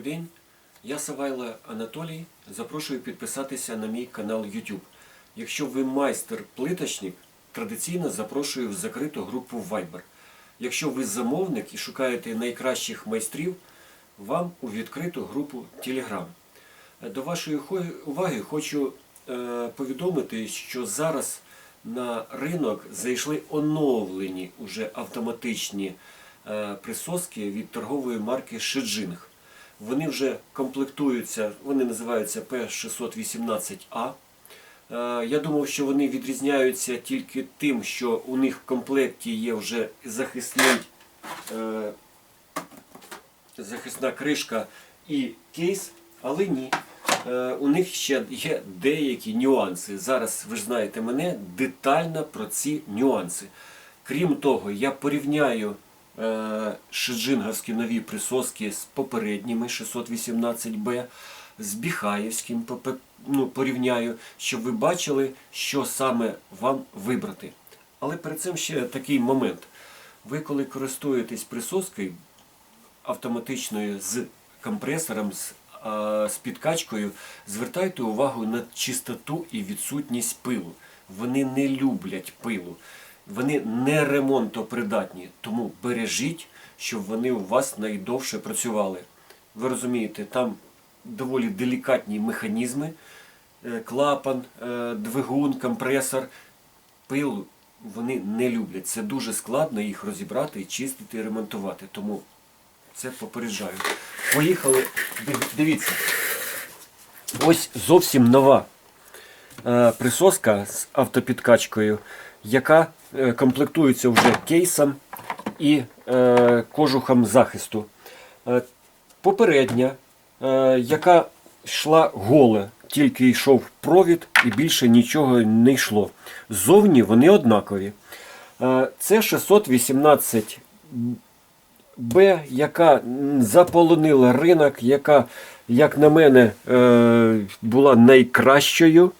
Добрий день, я Савайло Анатолій. Запрошую підписатися на мій канал YouTube. Якщо ви майстер-плиточник, традиційно запрошую в закриту групу Viber. Якщо ви замовник і шукаєте найкращих майстрів, вам у відкриту групу Telegram. До вашої уваги хочу е, повідомити, що зараз на ринок зайшли оновлені уже автоматичні е, присоски від торгової марки Шеджинг. Вони вже комплектуються, вони називаються P618A. Е, Я думав, що вони відрізняються тільки тим, що у них в комплекті є вже захисний, е, захисна кришка і кейс, але ні. Е, У них ще є деякі нюанси. Зараз ви ж знаєте мене детально про ці нюанси. Крім того, я порівняю е, шиджинговські нові присоски з попередніми 618B, з Біхаєвським ну, порівняю, щоб ви бачили, що саме вам вибрати. Але перед цим ще такий момент. Ви коли користуєтесь присоскою автоматичною з компресором, з, а, з підкачкою, звертайте увагу на чистоту і відсутність пилу. Вони не люблять пилу. Вони не ремонтопридатні, тому бережіть, щоб вони у вас найдовше працювали. Ви розумієте, там доволі делікатні механізми, е, клапан, е, двигун, компресор. Пилу вони не люблять. Це дуже складно їх розібрати, чистити і ремонтувати. Тому це попереджаю. Поїхали. Дивіться. Ось зовсім нова е, присоска з автопідкачкою, яка е, комплектується вже кейсом і е, кожухом захисту. Е, попередня, яка йшла голе, тільки йшов провід і більше нічого не йшло. Ззовні вони однакові. Це 618 Б, яка заполонила ринок, яка, як на мене, була найкращою.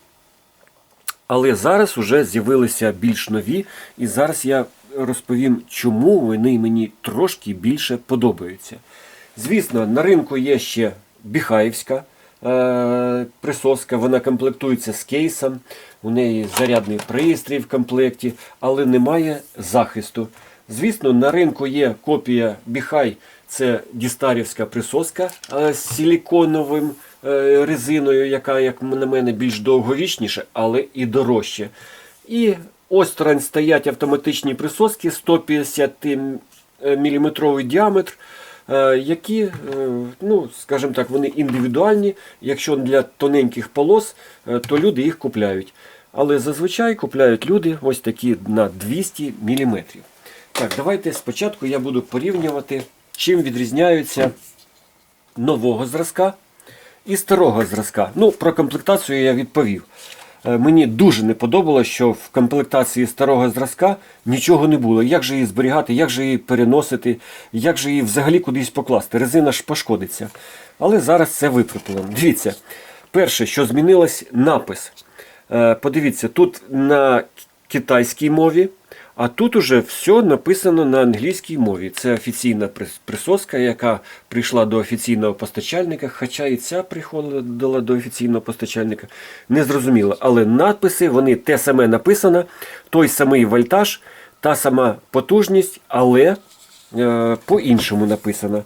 Але зараз вже з'явилися більш нові, і зараз я розповім, чому вони мені трошки більше подобаються. Звісно, на ринку є ще Біхаївська е, присоска, вона комплектується з кейсом, у неї зарядний пристрій в комплекті, але немає захисту. Звісно, на ринку є копія Біхай, це дістарівська присоска е, з силіконовим резиною, яка, як на мене, більш довговічніша, але і дорожче. І осторонь стоять автоматичні присоски 150 мм діаметр, е, які, е, ну, скажімо так, вони індивідуальні. Якщо для тоненьких полос, е, то люди їх купляють. Але зазвичай купляють люди ось такі на 200 мм. Так, давайте спочатку я буду порівнювати, чим відрізняються нового зразка і старого зразка. Ну, про комплектацію я відповів. Е, Мені дуже не подобалося, що в комплектації старого зразка нічого не було. Як же її зберігати, як же її переносити, як же її взагалі кудись покласти. Резина ж пошкодиться. Але зараз це виправлено. Дивіться, перше, що змінилось, напис. Е, Подивіться, тут на китайській мові, а тут уже все написано на англійській мові. Це офіційна прис- присоска, яка прийшла до офіційного постачальника, хоча і ця приходила до офіційного постачальника. Не зрозуміло. Але надписи, вони те саме написано, той самий вольтаж, та сама потужність, але е, по-іншому написано.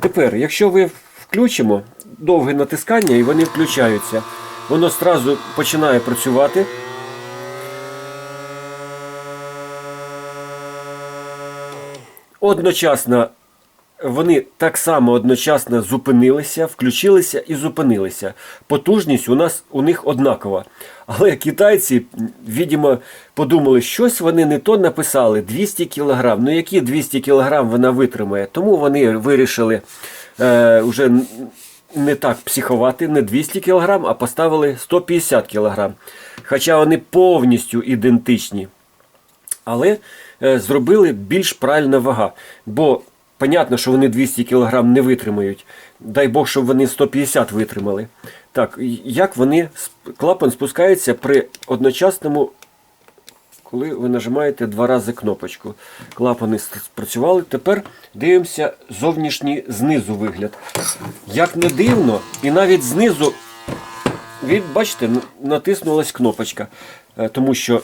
Тепер, якщо ви включимо довге натискання і вони включаються, воно одразу починає працювати. Одночасно вони так само одночасно зупинилися, включилися і зупинилися. Потужність у нас у них однакова. Але китайці, видимо, подумали, щось вони не то написали 200 кг. Ну які 200 кг вона витримає? Тому вони вирішили е, вже не так психувати, не 200 кг, а поставили 150 кг. Хоча вони повністю ідентичні але зробили більш правильна вага. Бо понятно, що вони 200 кг не витримають. Дай Бог, щоб вони 150 витримали. Так, як вони клапан спускається при одночасному коли ви нажимаєте два рази кнопочку. Клапани спрацювали. Тепер дивимося зовнішній знизу вигляд. Як не дивно, і навіть знизу, від, бачите, натиснулась кнопочка. Е, Тому що,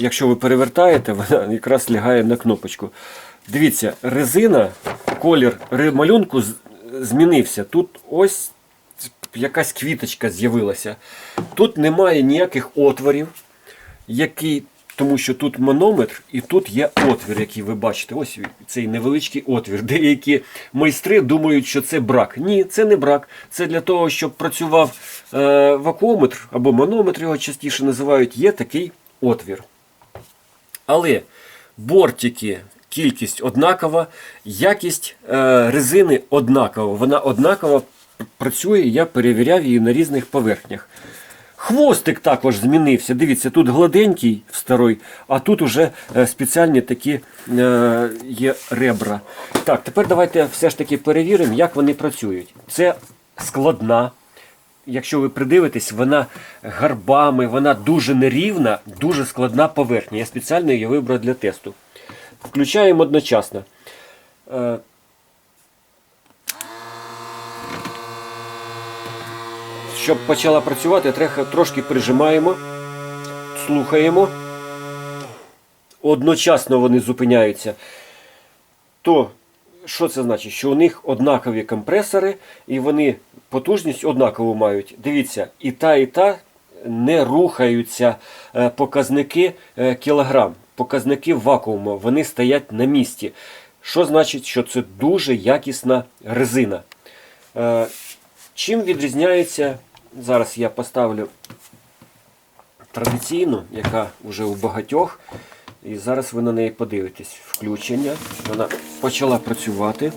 якщо ви перевертаєте, вона якраз лягає на кнопочку. Дивіться, резина, колір малюнку змінився. Тут ось якась квіточка з'явилася. Тут немає ніяких отворів, які, тому що тут манометр і тут є отвір, який ви бачите. Ось цей невеличкий отвір. Деякі майстри думають, що це брак. Ні, це не брак. Це для того, щоб працював е, вакуометр або манометр, його частіше називають, є такий отвір. Але бортики, кількість однакова, якість е, резини однакова. Вона однаково працює, я перевіряв її на різних поверхнях. Хвостик також змінився. Дивіться, тут гладенький в старой, а тут уже е, спеціальні такі е, є ребра. Так, тепер давайте все ж таки перевіримо, як вони працюють. Це складна. Якщо ви придивитесь, вона гарбами, вона дуже нерівна, дуже складна поверхня. Я спеціально її вибрав для тесту. Включаємо одночасно. Е, Щоб почала працювати, трошки прижимаємо, слухаємо. Одночасно вони зупиняються. То що це значить? Що у них однакові компресори, і вони потужність однакову мають. Дивіться, і та, і та не рухаються е, показники е, кілограм, показники вакууму, вони стоять на місці. Що значить, що це дуже якісна резина. Е, Чим відрізняється, зараз я поставлю традиційну, яка вже у багатьох. І зараз ви на неї подивитесь. Включення. Вона почала працювати.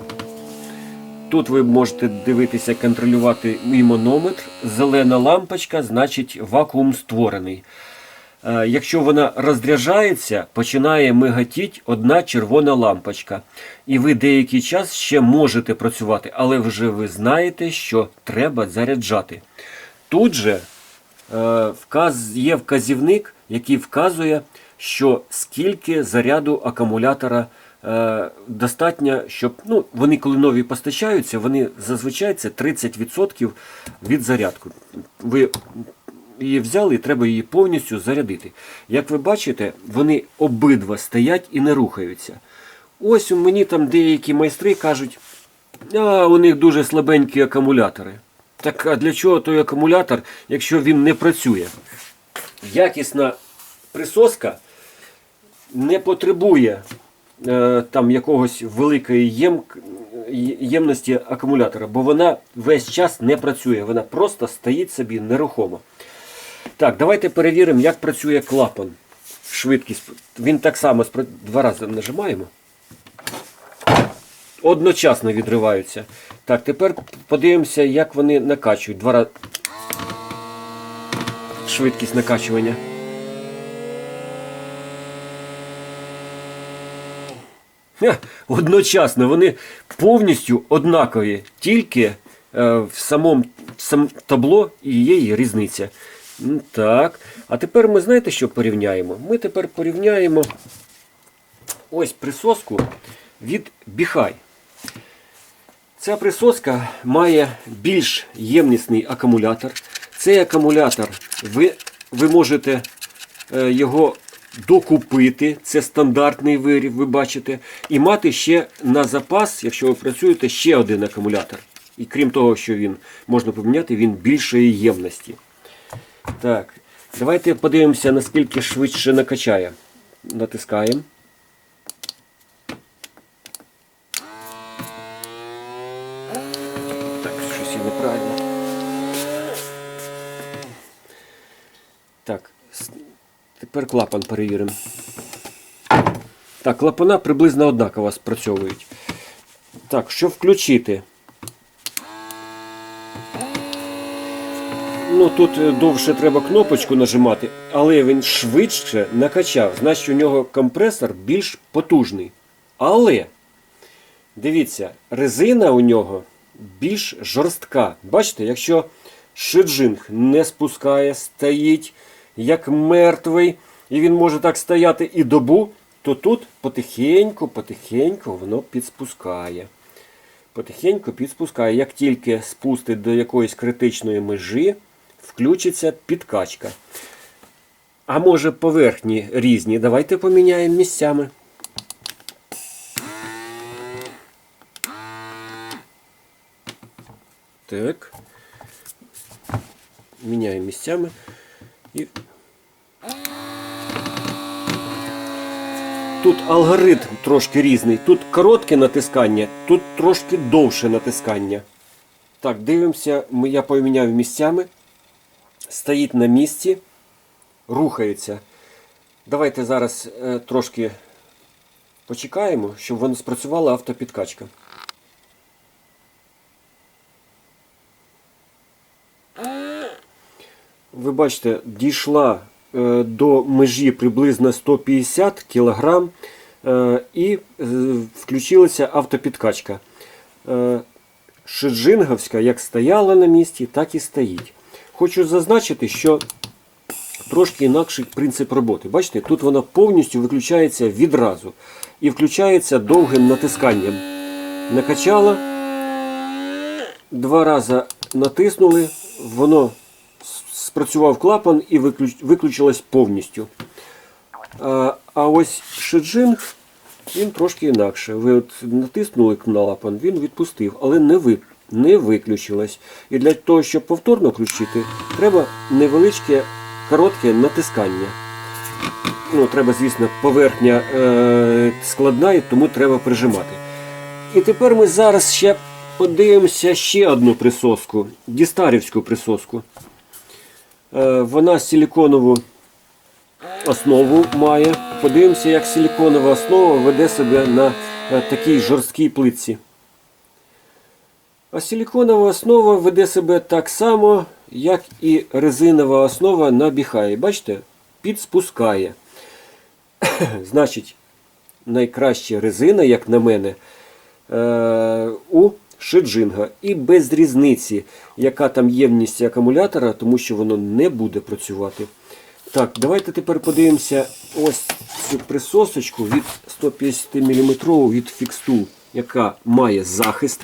Тут ви можете дивитися, контролювати і манометр. Зелена лампочка, значить вакуум створений. Е, Якщо вона розряджається, починає мигатіть одна червона лампочка. І ви деякий час ще можете працювати, але вже ви знаєте, що треба заряджати. Тут же е, є вказівник, який вказує, що скільки заряду акумулятора е, достатньо, щоб ну, вони, коли нові постачаються, вони зазвичай це 30% від зарядку. Ви її взяли і треба її повністю зарядити. Як ви бачите, вони обидва стоять і не рухаються. Ось у мені там деякі майстри кажуть, а у них дуже слабенькі акумулятори. Так а для чого той акумулятор, якщо він не працює? Якісна присоска не потребує е, там якогось великої єм, ємності акумулятора, бо вона весь час не працює, вона просто стоїть собі нерухомо. Так, давайте перевіримо, як працює клапан. Швидкість. Він так само два рази нажимаємо. Одночасно відриваються. Так, тепер подивимося, як вони накачують. Два рази. Швидкість накачування. Одночасно вони повністю однакові, тільки е, в самому сам табло і є різниця. Так. А тепер ми знаєте, що порівняємо? Ми тепер порівняємо ось присоску від Біхай. Ця присоска має більш ємнісний акумулятор. Цей акумулятор ви, ви можете е, його докупити, це стандартний виріб, ви бачите, і мати ще на запас, якщо ви працюєте, ще один акумулятор. І крім того, що він можна поміняти, він більшої ємності. Так, давайте подивимося, наскільки швидше накачає. Натискаємо. Так, щось я неправильно. Так, с- тепер клапан перевіримо. Так, клапана приблизно однаково спрацьовують. Так, що включити? Ну тут е, довше треба кнопочку нажимати, але він швидше накачав. Значить, у нього компресор більш потужний. Але, дивіться, резина у нього більш жорстка. Бачите, якщо шиджинг не спускає, стоїть як мертвий, і він може так стояти і добу, то тут потихеньку, потихеньку воно підспускає. Потихеньку підспускає. Як тільки спустить до якоїсь критичної межі, включиться підкачка. А може поверхні різні. Давайте поміняємо місцями. Так. Міняємо місцями. І... Тут алгоритм трошки різний. Тут коротке натискання, тут трошки довше натискання. Так, дивимося, я поміняв місцями. Стоїть на місці, рухається. Давайте зараз е, трошки почекаємо, щоб воно спрацювала автопідкачка. Ви бачите, дійшла до межі приблизно 150 кг е, і е, включилася автопідкачка. Е, Шиджинговська як стояла на місці, так і стоїть. Хочу зазначити, що трошки інакший принцип роботи. Бачите, тут вона повністю виключається відразу і включається довгим натисканням. Накачала, два рази натиснули, воно спрацював клапан і виключ- виключилось повністю. А, а ось шиджинг, він трошки інакше. Ви от натиснули клапан, він відпустив, але не, ви, не виключилось. І для того, щоб повторно включити, треба невеличке коротке натискання. Ну, треба, звісно, поверхня е, складна, і тому треба прижимати. І тепер ми зараз ще подивимося ще одну присоску, дістарівську присоску. Е, вона силіконову основу має. Подивимося, як силіконова основа веде себе на е, такій жорсткій плитці. А силіконова основа веде себе так само, як і резинова основа на біхаї. Бачите? Підспускає. Значить, найкраща резина, як на мене, е, у шиджинга. І без різниці, яка там ємність акумулятора, тому що воно не буде працювати. Так, давайте тепер подивимося ось цю присосочку від 150 мм від фікстул, яка має захист.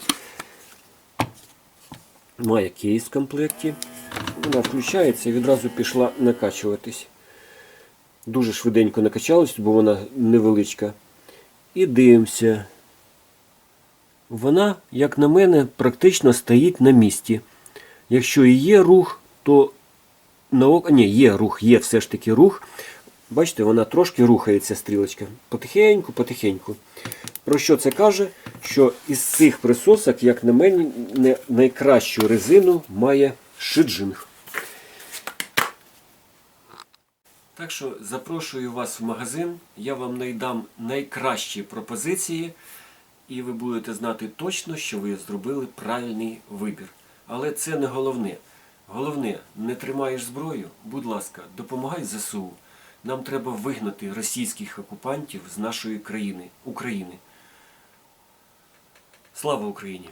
Має кейс в комплекті. Вона включається і відразу пішла накачуватись. Дуже швиденько накачалась, бо вона невеличка. І дивимося. Вона, як на мене, практично стоїть на місці. Якщо і є рух, то на око. Ні, є рух, є все ж таки рух. Бачите, вона трошки рухається стрілочка. Потихеньку, потихеньку. Про що це каже? Що із цих присосок, як на мене, найкращу резину має шиджинг. Так що запрошую вас в магазин, я вам найдам найкращі пропозиції, і ви будете знати точно, що ви зробили правильний вибір. Але це не головне. Головне, не тримаєш зброю, будь ласка, допомагай ЗСУ. Нам треба вигнати російських окупантів з нашої країни, України. Слава Україні!